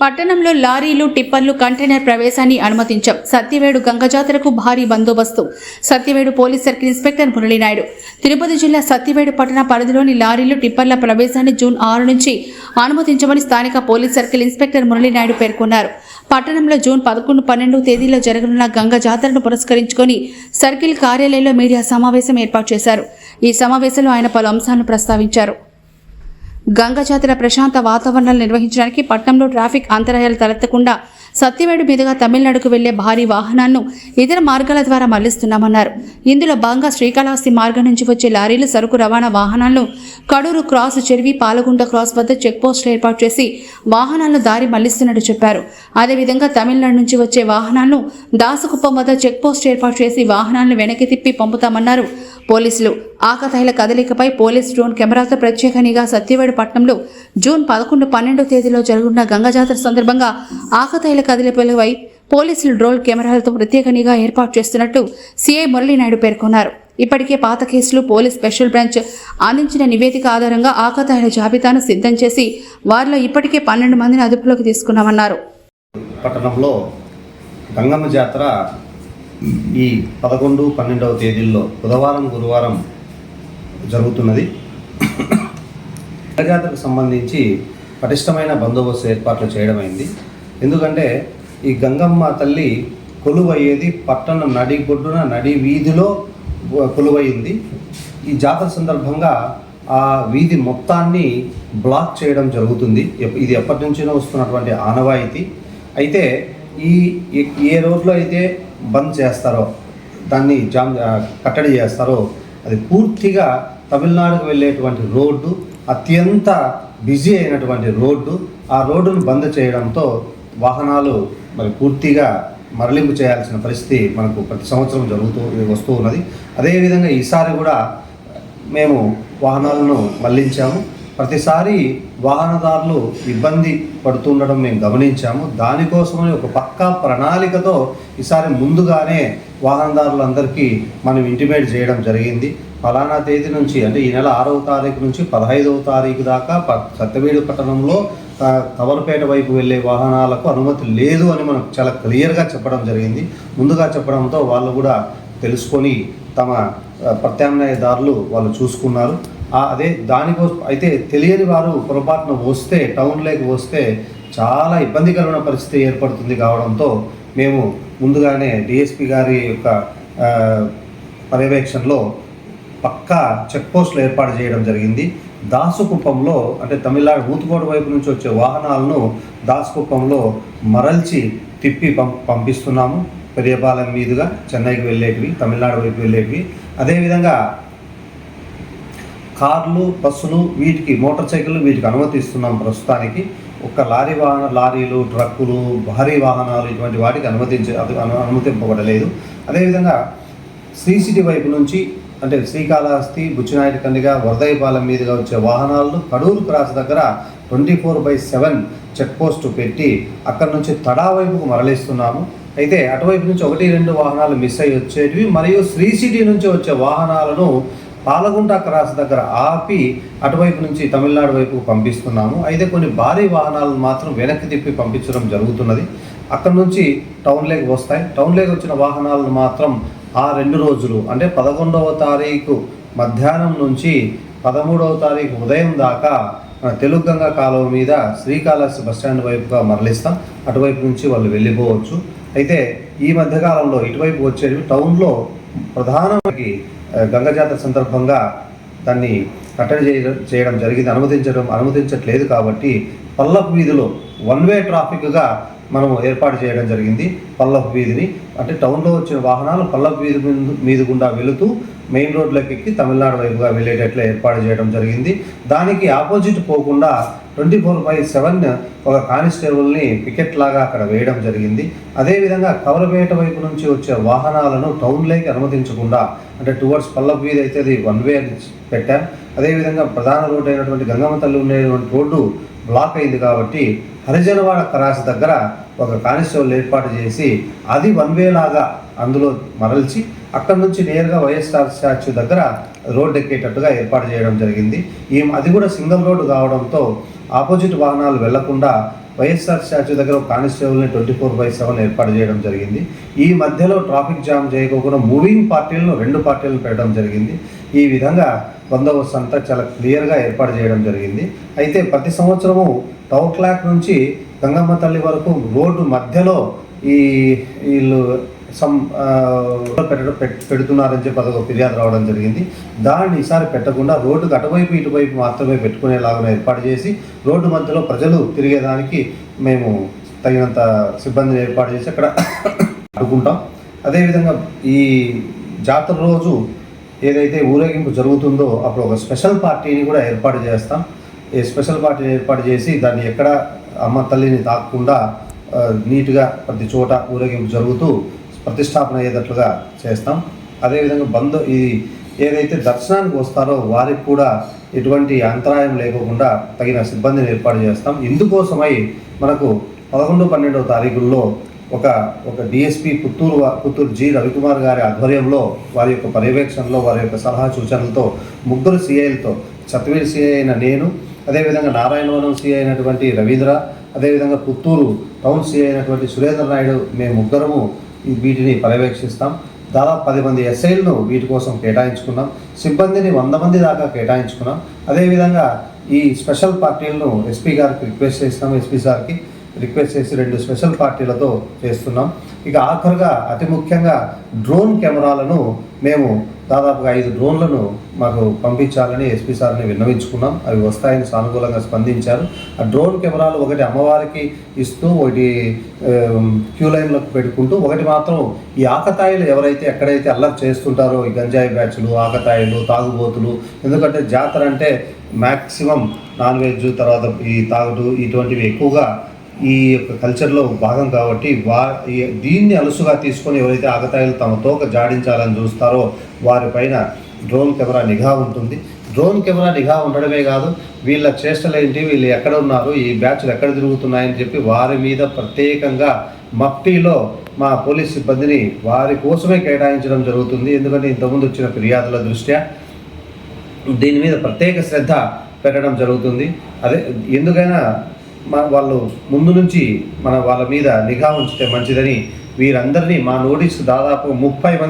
పట్టణంలో లారీలు టిప్పర్లు కంటైనర్ ప్రవేశాన్ని అనుమతించాం. సత్యవేడు గంగజాతరకు భారీ బందోబస్తు. Satyavedu police circle inspector Muralinaidu. Tirupati జిల్లా సత్యవేడు పట్టణ పరిధిలోని లారీలు టిప్పర్ల ప్రవేశాన్ని జూన్ ఆరు నుంచి అనుమతించమని స్థానిక పోలీస్ సర్కిల్ ఇన్స్పెక్టర్ మురళీనాయుడు పేర్కొన్నారు. పట్టణంలో జూన్ పదకొండు పన్నెండు తేదీలో జరగనున్న గంగ జాతరను పురస్కరించుకొని సర్కిల్ కార్యాలయంలో మీడియా సమావేశం ఏర్పాటు చేశారు. ఈ సమావేశంలో ఆయన పలు అంశాలను ప్రస్తావించారు. గంగ జాతర ప్రశాంత వాతావరణాలు నిర్వహించడానికి పట్టణంలో ట్రాఫిక్ అంతరాయాలు తలెత్తకుండా సత్యవేడు మీదుగా తమిళనాడుకు వెళ్ళే భారీ వాహనాలను ఇతర మార్గాల ద్వారా మళ్ళిస్తున్నామన్నారు ఇందులో భాగంగా శ్రీకాళహస్తి మార్గం నుంచి వచ్చే లారీలు సరుకు రవాణా వాహనాలను కడూరు క్రాస్ చెరివి పాలగుంట క్రాస్ వద్ద చెక్పోస్టులు ఏర్పాటు చేసి వాహనాలను దారి మళ్ళిస్తున్నట్టు చెప్పారు. అదేవిధంగా తమిళనాడు నుంచి వచ్చే వాహనాలను దాసకుప్పం వద్ద చెక్పోస్ట్ ఏర్పాటు చేసి వాహనాలను వెనక్కి తిప్పి పంపుతామన్నారు పోలీసులు. ఆకతాయిల కదలికపై పోలీస్ డ్రోన్ కెమెరాతో ప్రత్యేక నిఘా సత్యవేడు పట్టణంలో జూన్ పదకొండు పన్నెండో తేదీలో జరుగుతున్న గంగా జాతర సందర్భంగా ఆకతాయిల కదలికలపై పోలీసులు డ్రోన్ కెమెరాలతో ప్రత్యేక నిఘా ఏర్పాటు చేస్తున్నట్టు సీఐ మురళీనాయుడు పేర్కొన్నారు. ఇప్పటికే పాత కేసులు పోలీస్ స్పెషల్ బ్రాంచ్ అందించిన నివేదిక ఆధారంగా ఆకతాయిల జాబితాను సిద్ధం చేసి వారిలో ఇప్పటికే పన్నెండు మందిని అదుపులోకి తీసుకున్నామన్నారు. పట్టణంలో గంగమ్మ జాతర ఈ పదకొండు పన్నెండవ తేదీల్లో బుధవారం గురువారం జరుగుతున్నది. జాతరకు సంబంధించి పటిష్టమైన బందోబస్తు ఏర్పాట్లు చేయడమైంది. ఎందుకంటే ఈ గంగమ్మ తల్లి కొలువయ్యేది పట్టణం నడి గొడ్డున నడి వీధిలో కొలువైంది ఈ జాతర సందర్భంగా ఆ వీధి మొత్తాన్ని బ్లాక్ చేయడం జరుగుతుంది. ఇది ఎప్పటి నుంచైనా వస్తున్నటువంటి ఆనవాయితీ. అయితే ఈ ఏ- ఏ రోడ్లో అయితే బంద్ చేస్తారో దాన్ని జామ్ కట్టడి చేస్తారో అది పూర్తిగా తమిళనాడుకు వెళ్ళేటువంటి రోడ్డు అత్యంత బిజీ అయినటువంటి రోడ్డు ఆ రోడ్డును బంద్ చేయడంతో వాహనాలు మరి పూర్తిగా మరలింపు చేయాల్సిన పరిస్థితి మనకు ప్రతి సంవత్సరం జరుగుతూ వస్తూ ఉన్నది. అదేవిధంగా ఈసారి కూడా మేము వాహనాలను మళ్ళించాము. ప్రతిసారి వాహనదారులు ఇబ్బంది పడుతుండడం మేము గమనించాము. దానికోసమని ఒక పక్కా ప్రణాళికతో ఈసారి ముందుగానే వాహనదారులందరికీ మనం ఇంటిమేట్ చేయడం జరిగింది. ఫలానా తేదీ నుంచి అంటే ఈ నెల ఆరవ తారీఖు నుంచి పదహైదవ తారీఖు దాకా ప- సత్యవేడు పట్టణంలో తవరపేట వైపు వెళ్ళే వాహనాలకు అనుమతి లేదు అని మనకు చాలా క్లియర్గా చెప్పడం జరిగింది. ముందుగా చెప్పడంతో వాళ్ళు కూడా తెలుసుకొని తమ ప్రత్యామ్నాయ దారులు వాళ్ళు చూసుకున్నారు. అదే దానికోసం అయితే తెలియని వారు పొరపాటున వస్తే టౌన్లోకి వస్తే చాలా ఇబ్బందికరమైన పరిస్థితి ఏర్పడుతుంది కావడంతో మేము ముందుగానే డిఎస్పి గారి యొక్క పర్యవేక్షణలో పక్కా చెక్ పోస్టులు ఏర్పాటు చేయడం జరిగింది. దాసుకుప్పంలో అంటే తమిళనాడు ఊతుకోట వైపు నుంచి వచ్చే వాహనాలను దాసుకుప్పంలో మరల్చి తిప్పి పం పంపిస్తున్నాము. పెరియపాలెం మీదుగా చెన్నైకి వెళ్ళేటివి తమిళనాడు వైపు వెళ్ళేటివి. అదేవిధంగా కార్లు బస్సులు వీటికి మోటార్ సైకిళ్ళు వీటికి అనుమతిస్తున్నాం ప్రస్తుతానికి. ఒక్క లారీ వాహన లారీలు ట్రక్కులు భారీ వాహనాలు ఇటువంటి వాటికి అనుమతించ అది అను- అనుమతింపబడలేదు. అదేవిధంగా శ్రీ సిటీ వైపు నుంచి అంటే శ్రీకాళహస్తి బుచ్చినాయుడు కండిగా వరదయపాలెం మీదుగా వచ్చే వాహనాలను కడూరు క్రాస్ దగ్గర twenty four by seven check post పెట్టి అక్కడ నుంచి తడా వైపుకు మరలిస్తున్నాము. అయితే అటువైపు నుంచి ఒకటి రెండు వాహనాలు మిస్ అయ్యి వచ్చేటివి. మరియు శ్రీ సిటీ నుంచి వచ్చే వాహనాలను పాలగుంట క్రాస్ దగ్గర ఆపి అటువైపు నుంచి తమిళనాడు వైపు పంపిస్తున్నాము. అయితే కొన్ని భారీ వాహనాలను మాత్రం వెనక్కి తిప్పి పంపించడం జరుగుతున్నది. అక్కడ నుంచి టౌన్లోకి వస్తాయి. టౌన్లోకి వచ్చిన వాహనాలను మాత్రం ఆ రెండు రోజులు అంటే పదకొండవ తారీఖు మధ్యాహ్నం నుంచి పదమూడవ తారీఖు ఉదయం దాకా మన తెలుగు గంగా కాలువ మీద శ్రీకాళహస్తి బస్టాండ్ వైపుగా మరలిస్తాం. అటువైపు నుంచి వాళ్ళు వెళ్ళిపోవచ్చు. అయితే ఈ మధ్యకాలంలో ఇటువైపు వచ్చేవి టౌన్లో ప్రధానకి గంగ జాతర సందర్భంగా దాన్ని కట్టడి చేయడం చేయడం జరిగింది. అనుమతించడం అనుమతించట్లేదు కాబట్టి పల్లపు వీధిలో వన్ వే ట్రాఫిక్గా మనం ఏర్పాటు చేయడం జరిగింది. పల్లపు వీధిని అంటే టౌన్లో వచ్చిన వాహనాలు పల్లపు వీధి మీద- మీద గుండా వెళుతూ మెయిన్ రోడ్లోకి ఎక్కి తమిళనాడు వైపుగా వెళ్ళేటట్లు ఏర్పాటు చేయడం జరిగింది. దానికి ఆపోజిట్ పోకుండా ట్వంటీ ఫోర్ బై సెవెన్ ఒక కానిస్టేబుల్ని పికెట్ లాగా అక్కడ వేయడం జరిగింది. అదేవిధంగా కవలపేట వైపు నుంచి వచ్చే వాహనాలను టౌన్లోకి అనుమతించకుండా అంటే టువర్డ్స్ పల్లపు వీధి అయితే అది వన్ వే అని పెట్టాం అదేవిధంగా ప్రధాన రోడ్డు అయినటువంటి గంగమ్మ తల్లి ఉండేటువంటి రోడ్డు బ్లాక్ అయింది కాబట్టి హరిజనవాడ క్రాస్ దగ్గర ఒక కానిస్టేబుల్ ఏర్పాటు చేసి అది వన్ వే లాగా అందులో మరల్చి అక్కడ నుంచి నేరుగా వైఎస్ఆర్ స్టాచ్యూ దగ్గర రోడ్డు ఎక్కేటట్టుగా ఏర్పాటు చేయడం జరిగింది. ఈ అది కూడా సింగిల్ రోడ్డు కావడంతో ఆపోజిట్ వాహనాలు వెళ్ళకుండా వైఎస్ఆర్ స్టాచ్యూ దగ్గర కానిస్టేబుల్ని ట్వంటీ ఫోర్ బై సెవెన్ ఏర్పాటు చేయడం జరిగింది. ఈ మధ్యలో ట్రాఫిక్ జామ్ చేయకోకుండా మూవింగ్ పార్టీలను రెండు పార్టీలను పెట్టడం జరిగింది. ఈ విధంగా బందోబస్తు అంతా చాలా క్లియర్గా ఏర్పాటు చేయడం జరిగింది. అయితే ప్రతి సంవత్సరము టౌన్ క్లాక్ నుంచి గంగమ్మ తల్లి వరకు రోడ్డు మధ్యలో ఈ వీళ్ళు సమ్ uh, పెట్టడం పెడుతున్నారని చెప్పి అదొక ఫిర్యాదు రావడం జరిగింది. దాన్ని ఈసారి పెట్టకుండా రోడ్డుకు అటువైపు ఇటువైపు మాత్రమే పెట్టుకునేలాగా ఏర్పాటు చేసి రోడ్డు మధ్యలో ప్రజలు తిరిగేదానికి మేము తగినంత సిబ్బందిని ఏర్పాటు చేసి అక్కడ అడుగుంటాం. అదేవిధంగా ఈ జాతర రోజు ఏదైతే ఊరేగింపు జరుగుతుందో అప్పుడు ఒక స్పెషల్ పార్టీని కూడా ఏర్పాటు చేస్తాం. ఈ స్పెషల్ పార్టీని ఏర్పాటు చేసి దాన్ని ఎక్కడ అమ్మ తల్లిని తాకకుండా నీట్గా ప్రతి చోట ఊరేగింపు జరుగుతూ ప్రతిష్టాపన అయ్యేటట్లుగా చేస్తాం. అదేవిధంగా బంధు ఇది ఏదైతే దర్శనానికి వస్తారో వారికి కూడా ఎటువంటి అంతరాయం లేకోకుండా తగిన సిబ్బందిని ఏర్పాటు చేస్తాం. ఇందుకోసమై మనకు పదకొండు పన్నెండవ తారీఖుల్లో ఒక ఒక డిఎస్పి పుత్తూరు పుత్తూరు జి రవికుమార్ గారి ఆధ్వర్యంలో వారి యొక్క పర్యవేక్షణలో వారి యొక్క సలహా సూచనలతో ముగ్గురు సిఐలతో సత్వీర్ సిఐ అయిన నేను అదేవిధంగా నారాయణవనం సిఐ అయినటువంటి రవీంద్ర అదేవిధంగా పుత్తూరు టౌన్ సిఐ అయినటువంటి సురేంద్ర నాయుడు మేము ముగ్గురము వీటిని పర్యవేక్షిస్తాం. దాదాపు పది మంది ఎస్ఐలను వీటి కోసం కేటాయించుకున్నాం. సిబ్బందిని వంద మంది దాకా కేటాయించుకున్నాం. అదేవిధంగా ఈ స్పెషల్ పార్టీలను ఎస్పీ గారికి రిక్వెస్ట్ చేసినాం. ఎస్పీ సార్కి రిక్వెస్ట్ చేసి రెండు స్పెషల్ పార్టీలతో చేస్తున్నాం. ఇక ఆఖరుగా అతి ముఖ్యంగా డ్రోన్ కెమెరాలను మేము దాదాపుగా ఐదు డ్రోన్లను మాకు పంపించాలని ఎస్పీ సార్ని విన్నవించుకున్నాం. అవి వస్తాయని సానుకూలంగా స్పందించారు. ఆ డ్రోన్ కెమెరాలు ఒకటి అమ్మవారికి ఇస్తూ ఒకటి క్యూ లైన్లకు పెట్టుకుంటూ ఒకటి మాత్రం ఈ ఆకతాయిలు ఎవరైతే ఎక్కడైతే అల్లరి చేస్తుంటారో ఈ గంజాయి బ్యాచ్లు ఆకతాయిలు తాగుబోతులు ఎందుకంటే జాతర అంటే మ్యాక్సిమం నాన్ వెజ్ తర్వాత ఈ తాగుడు ఇటువంటివి ఎక్కువగా ఈ యొక్క కల్చర్లో భాగం కాబట్టి వా దీన్ని అలుసుగా తీసుకొని ఎవరైతే ఆకతాయిలు తమ తోక జాడించాలని చూస్తారో వారిపైన డ్రోన్ కెమెరా నిఘా ఉంటుంది. డ్రోన్ కెమెరా నిఘా ఉండడమే కాదు వీళ్ళ చేష్టలు ఏంటి వీళ్ళు ఎక్కడ ఉన్నారు ఈ బ్యాచ్లు ఎక్కడ తిరుగుతున్నాయని చెప్పి వారి మీద ప్రత్యేకంగా మఫ్టీలో మా పోలీస్ సిబ్బందిని వారి కోసమే కేటాయించడం జరుగుతుంది. ఎందుకంటే ఇంతకుముందు వచ్చిన ఫిర్యాదుల దృష్ట్యా దీని మీద ప్రత్యేక శ్రద్ధ పెట్టడం జరుగుతుంది. అదే ఎందుకైనా మా వాళ్ళు ముందు నుంచి మన వాళ్ళ మీద నిఘా ఉంచితే మంచిదని వీరందరినీ మా నోటీస్కి దాదాపు ముప్పై మంది